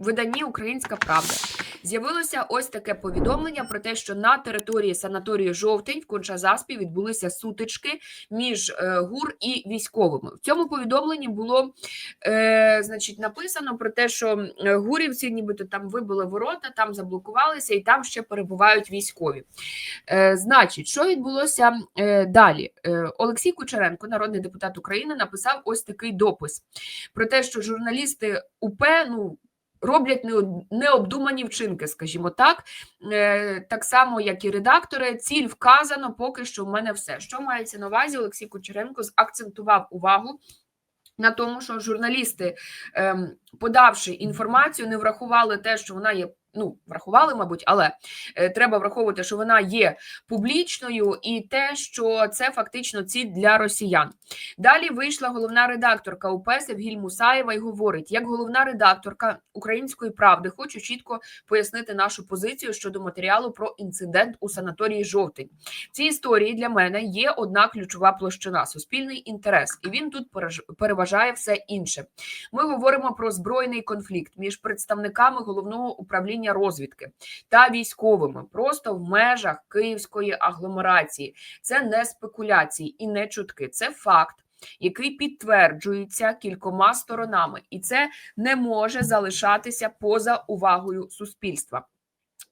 виданні Українська Правда з'явилося ось таке повідомлення про те, що на території санаторію жовтень в Кончазаспі відбулися сутички між е, ГУР і військовими. В цьому повідомленні було е, значить написано про те, що е, гурівці, нібито там вибили ворота, там заблокувалися, і там ще перебувають військові. Е, значить, що відбулося е, далі? Е, Олексій Кучеренко, народний депутат України, написав ось такий допис про те, що журналісти УП ну. Роблять необдумані вчинки, скажімо так, Е, так само, як і редактори. Ціль вказано, поки що в мене все. Що мається на увазі? Олексій Кучеренко акцентував увагу на тому, що журналісти, ем, подавши інформацію, не врахували те, що вона є. Ну, врахували, мабуть, але е, треба враховувати, що вона є публічною, і те, що це фактично ціль для росіян. Далі вийшла головна редакторка УП Севгіль Мусаєва і говорить: як головна редакторка Української правди, хочу чітко пояснити нашу позицію щодо матеріалу про інцидент у санаторії Жовтень. В цій історії для мене є одна ключова площина суспільний інтерес, і він тут переважає все інше. Ми говоримо про збройний конфлікт між представниками головного управління розвідки та військовими, просто в межах київської агломерації. Це не спекуляції і не чутки, це факт. Який підтверджується кількома сторонами, і це не може залишатися поза увагою суспільства.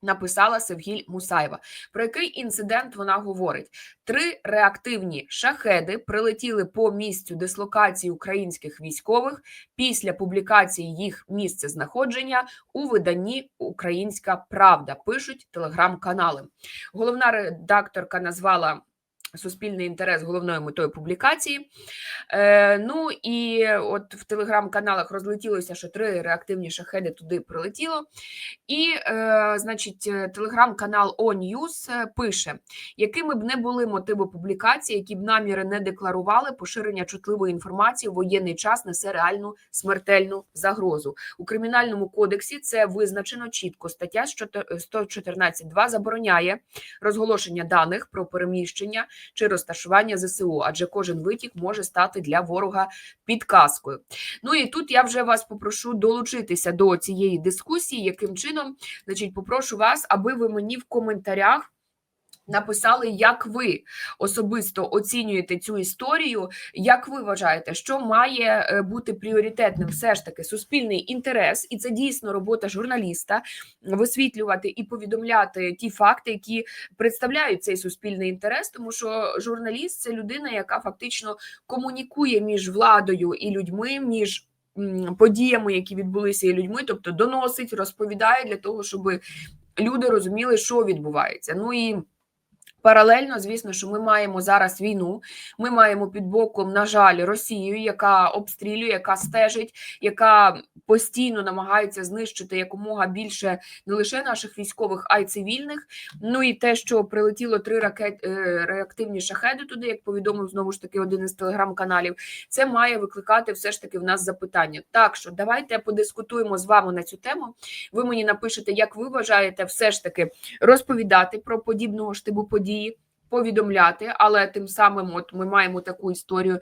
Написала Севгіль Мусаєва. Про який інцидент вона говорить? Три реактивні шахеди прилетіли по місцю дислокації українських військових після публікації їх місця знаходження у виданні Українська Правда. Пишуть телеграм-канали. Головна редакторка назвала. Суспільний інтерес головною метою публікації. Е, ну і от в телеграм-каналах розлетілося, що три реактивні шахеди туди прилетіло. І, е, значить, е, телеграм-канал О News е, пише: якими б не були мотиви публікації, які б наміри не декларували, поширення чутливої інформації в воєнний час несе реальну смертельну загрозу. У кримінальному кодексі це визначено чітко. Стаття 114.2 забороняє розголошення даних про переміщення чи розташування ЗСУ, адже кожен витік може стати для ворога підказкою. Ну і тут я вже вас попрошу долучитися до цієї дискусії, яким чином, значить, попрошу вас, аби ви мені в коментарях. Написали, як ви особисто оцінюєте цю історію, як ви вважаєте, що має е, бути пріоритетним все ж таки суспільний інтерес, і це дійсно робота журналіста висвітлювати і повідомляти ті факти, які представляють цей суспільний інтерес, тому що журналіст це людина, яка фактично комунікує між владою і людьми, між подіями, які відбулися і людьми, тобто доносить, розповідає для того, щоб люди розуміли, що відбувається. Ну і Паралельно, звісно, що ми маємо зараз війну. Ми маємо під боком, на жаль, Росію, яка обстрілює, яка стежить, яка постійно намагається знищити якомога більше не лише наших військових, а й цивільних. Ну і те, що прилетіло три ракет е, реактивні шахеди туди, як повідомив знову ж таки один із телеграм-каналів. Це має викликати все ж таки в нас запитання. Так що давайте подискутуємо з вами на цю тему. Ви мені напишете, як ви вважаєте, все ж таки розповідати про подібного штибу події, повідомляти, але тим самим, от ми маємо таку історію.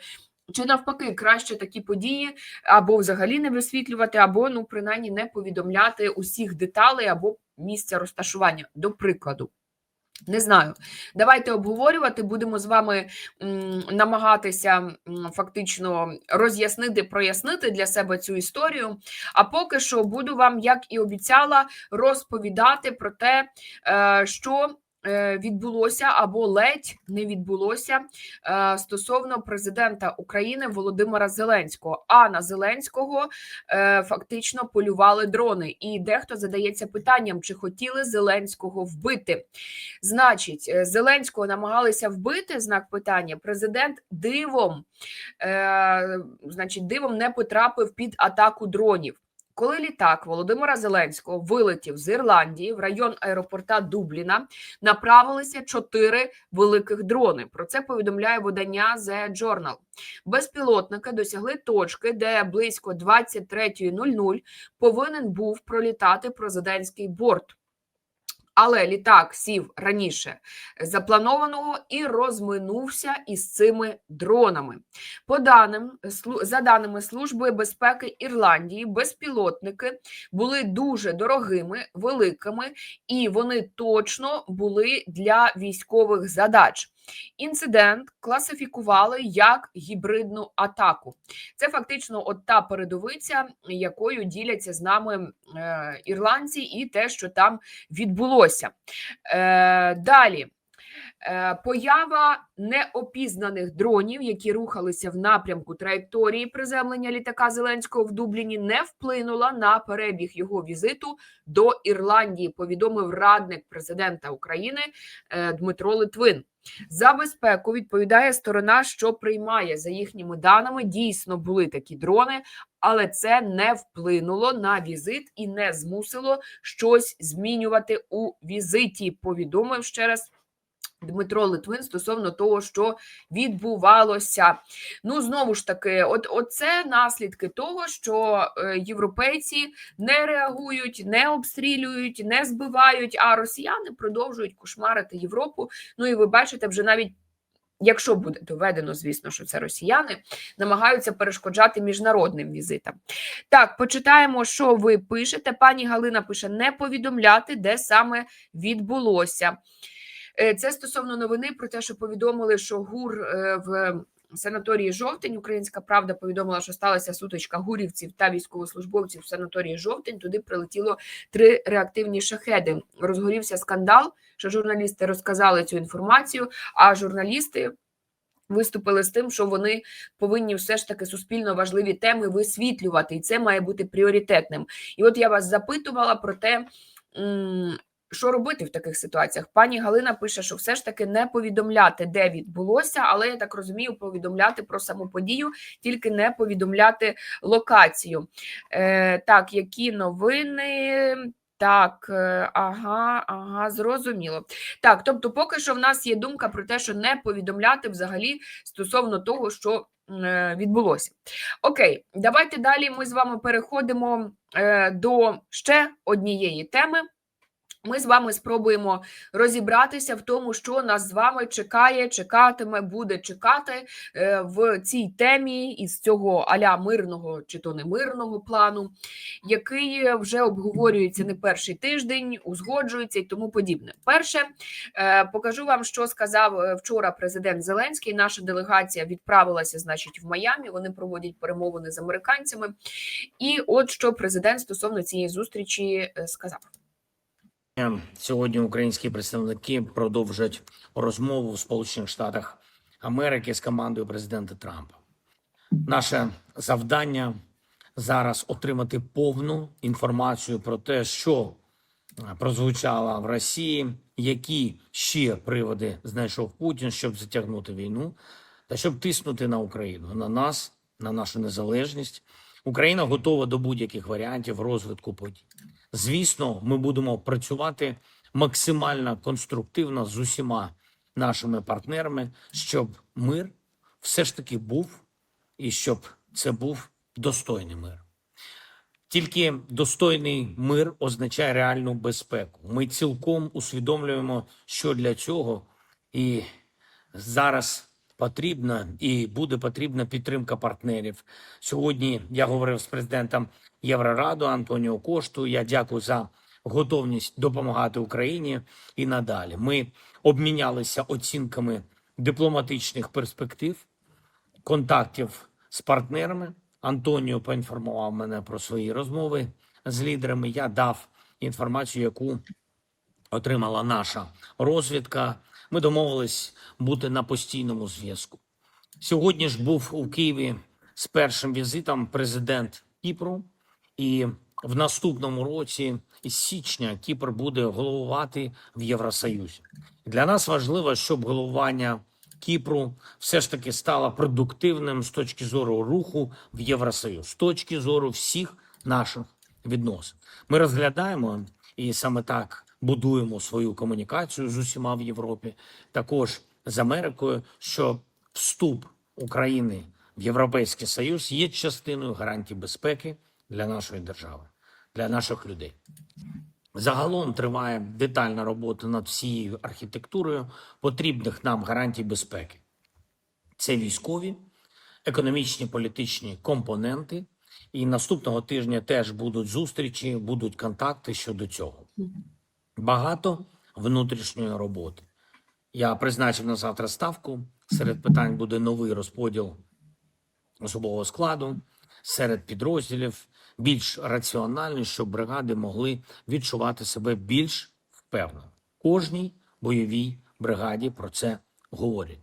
Чи навпаки, краще такі події або взагалі не висвітлювати, або ну принаймні не повідомляти усіх деталей або місця розташування, до прикладу. Не знаю, давайте обговорювати. Будемо з вами намагатися фактично роз'яснити, прояснити для себе цю історію. А поки що буду вам, як і обіцяла, розповідати про те, е, що відбулося або ледь не відбулося е, стосовно президента України Володимира Зеленського. А на Зеленського е, фактично полювали дрони. І дехто задається питанням, чи хотіли Зеленського вбити. Значить, е, Зеленського намагалися вбити знак питання. Президент дивом, е, значить, дивом не потрапив під атаку дронів. Коли літак Володимира Зеленського вилетів з Ірландії в район аеропорта Дубліна, направилися чотири великих дрони. Про це повідомляє видання The Journal. Безпілотники досягли точки, де близько 23.00 повинен був пролітати президентський борт. Але літак сів раніше запланованого і розминувся із цими дронами. По даним за даними Служби безпеки Ірландії, безпілотники були дуже дорогими, великими, і вони точно були для військових задач. Інцидент класифікували як гібридну атаку. Це фактично от та передовиця, якою діляться з нами е, ірландці, і те, що там відбулося. Е, далі. Е, Поява неопізнаних дронів, які рухалися в напрямку траєкторії приземлення літака Зеленського в Дубліні, не вплинула на перебіг його візиту до Ірландії. Повідомив радник президента України е, Дмитро Литвин. За безпеку відповідає сторона, що приймає за їхніми даними. Дійсно були такі дрони, але це не вплинуло на візит і не змусило щось змінювати у візиті. Повідомив ще раз. Дмитро Литвин стосовно того, що відбувалося. Ну знову ж таки, от оце наслідки того, що е, європейці не реагують, не обстрілюють, не збивають, а росіяни продовжують кошмарити Європу. Ну і ви бачите, вже навіть. Якщо буде доведено, звісно, що це росіяни намагаються перешкоджати міжнародним візитам. Так, почитаємо, що ви пишете. Пані Галина пише: не повідомляти, де саме відбулося. Е, Це стосовно новини про те, що повідомили, що ГУР е, в санаторії Жовтень. Українська правда повідомила, що сталася сутичка гурівців та військовослужбовців в санаторії Жовтень. Туди прилетіло три реактивні шахеди. Розгорівся скандал, що журналісти розказали цю інформацію, а журналісти. Виступили з тим, що вони повинні все ж таки суспільно важливі теми висвітлювати, і це має бути пріоритетним. І от я вас запитувала про те, що робити в таких ситуаціях? Пані Галина пише, що все ж таки не повідомляти, де відбулося, але я так розумію, повідомляти про саму подію, тільки не повідомляти локацію. Е, так, які новини? Так, е, ага, ага, зрозуміло. Так, тобто, поки що в нас є думка про те, що не повідомляти взагалі стосовно того, що е, відбулося. Окей, давайте далі ми з вами переходимо е, до ще однієї теми. Ми з вами спробуємо розібратися в тому, що нас з вами чекає, чекатиме, буде чекати е, в цій темі із цього аля мирного чи то не мирного плану, який вже обговорюється не перший тиждень, узгоджується і тому подібне. Перше, е, покажу вам, що сказав е, вчора президент Зеленський. Наша делегація відправилася, значить, в Майамі. Вони проводять перемовини з американцями. І от що президент стосовно цієї зустрічі сказав. Сьогодні українські представники продовжать розмову в Сполучених Штатах Америки з командою президента Трампа. Наше завдання зараз отримати повну інформацію про те, що е, прозвучало в Росії, які ще приводи знайшов Путін, щоб затягнути війну та щоб тиснути на Україну, на нас, на нашу незалежність. Україна готова до будь-яких варіантів розвитку подій. Звісно, ми будемо працювати максимально конструктивно з усіма нашими партнерами, щоб мир все ж таки був і щоб це був достойний мир. Тільки достойний мир означає реальну безпеку. Ми цілком усвідомлюємо, що для цього і зараз потрібна і буде потрібна підтримка партнерів. Сьогодні я говорив з президентом Єврораду Антоніо Кошту. Я дякую за готовність допомагати Україні і надалі. Ми обмінялися оцінками дипломатичних перспектив, контактів з партнерами. Антоніо поінформував мене про свої розмови з лідерами. Я дав інформацію, яку отримала наша розвідка. Ми домовились бути на постійному зв'язку. Сьогодні ж був у Києві з першим візитом президент Кіпру, і в наступному році, із січня, Кіпр буде головувати в Євросоюзі. Для нас важливо, щоб головування Кіпру все ж таки стало продуктивним з точки зору руху в Євросоюз, з точки зору всіх наших відносин. Ми розглядаємо і саме так будуємо свою комунікацію з усіма в Європі, також з Америкою, що вступ України в Європейський Союз є частиною гарантій безпеки для нашої держави, для наших людей. Загалом триває детальна робота над всією архітектурою потрібних нам гарантій безпеки. Це військові, економічні, політичні компоненти. І наступного тижня теж будуть зустрічі, будуть контакти щодо цього. Багато внутрішньої роботи. Я призначив на завтра ставку. Серед питань буде новий розподіл особового складу серед підрозділів, більш раціональний, щоб бригади могли відчувати себе більш впевнено. Кожній бойовій бригаді про це говорять.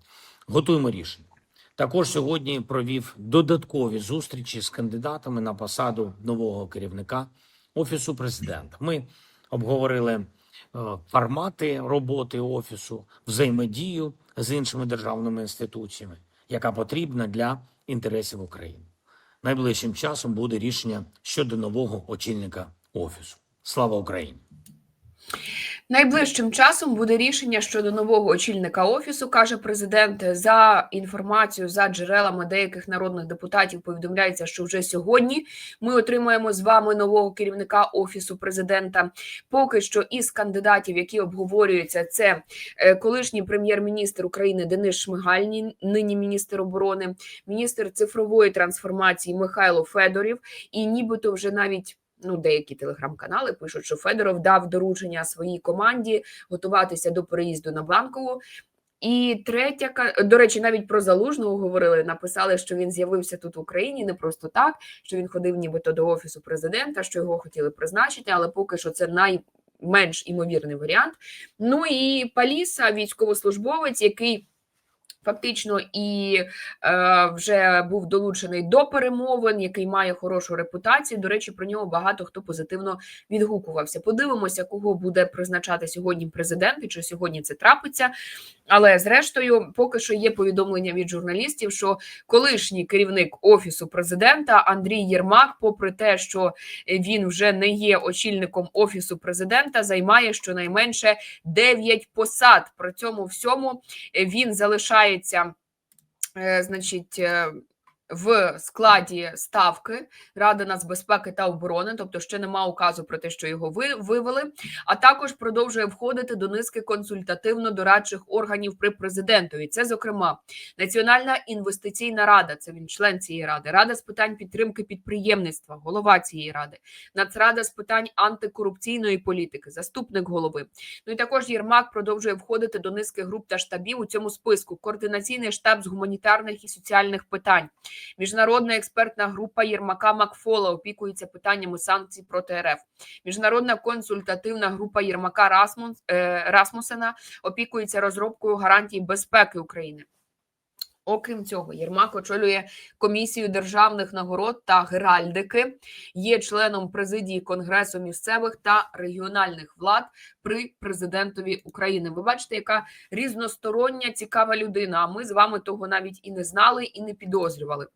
Готуємо рішення. Також сьогодні провів додаткові зустрічі з кандидатами на посаду нового керівника офісу президента. Ми обговорили формати роботи офісу, взаємодію з іншими державними інституціями, яка потрібна для інтересів України. Найближчим часом буде рішення щодо нового очільника офісу. Слава Україні! Найближчим часом буде рішення щодо нового очільника офісу, каже президент. За інформацією за джерелами деяких народних депутатів повідомляється, що вже сьогодні ми отримаємо з вами нового керівника офісу президента. Поки що із кандидатів, які обговорюються, це е, колишній прем'єр-міністр України Денис Шмигальні, нині міністр оборони, міністр цифрової трансформації Михайло Федорів, і нібито вже навіть. Ну, деякі телеграм-канали пишуть, що Федоров дав доручення своїй команді готуватися до переїзду на банкову. І третя до речі, навіть про залужного говорили. Написали, що він з'явився тут в Україні не просто так, що він ходив нібито до офісу президента, що його хотіли призначити, але поки що це найменш імовірний варіант. Ну і Паліса, військовослужбовець, який. Фактично і е, вже був долучений до перемовин, який має хорошу репутацію. До речі, про нього багато хто позитивно відгукувався. Подивимося, кого буде призначати сьогодні президент і чи сьогодні це трапиться. Але зрештою, поки що є повідомлення від журналістів, що колишній керівник офісу президента Андрій Єрмак, попри те, що він вже не є очільником офісу президента, займає щонайменше 9 посад. При цьому всьому він залишається, е, значить. В складі ставки Ради нацбезпеки та оборони, тобто ще нема указу про те, що його ви вивели, а також продовжує входити до низки консультативно-дорадчих органів при президентові. Це, зокрема, Національна інвестиційна рада, це він член цієї ради, рада з питань підтримки підприємництва, голова цієї ради, Нацрада з питань антикорупційної політики, заступник голови. Ну і також Єрмак продовжує входити до низки груп та штабів у цьому списку. Координаційний штаб з гуманітарних і соціальних питань, міжнародна експертна група Єрмака Макфола опікується питаннями санкцій проти РФ. Міжнародна консультативна група Єрмака Расмус, е, Расмусена опікується розробкою гарантій безпеки України. Окрім цього, Єрмак очолює комісію державних нагород та геральдики, є членом президії Конгресу місцевих та регіональних влад при президентові України. Ви бачите, яка різностороння цікава людина. А ми з вами того навіть і не знали, і не підозрювали.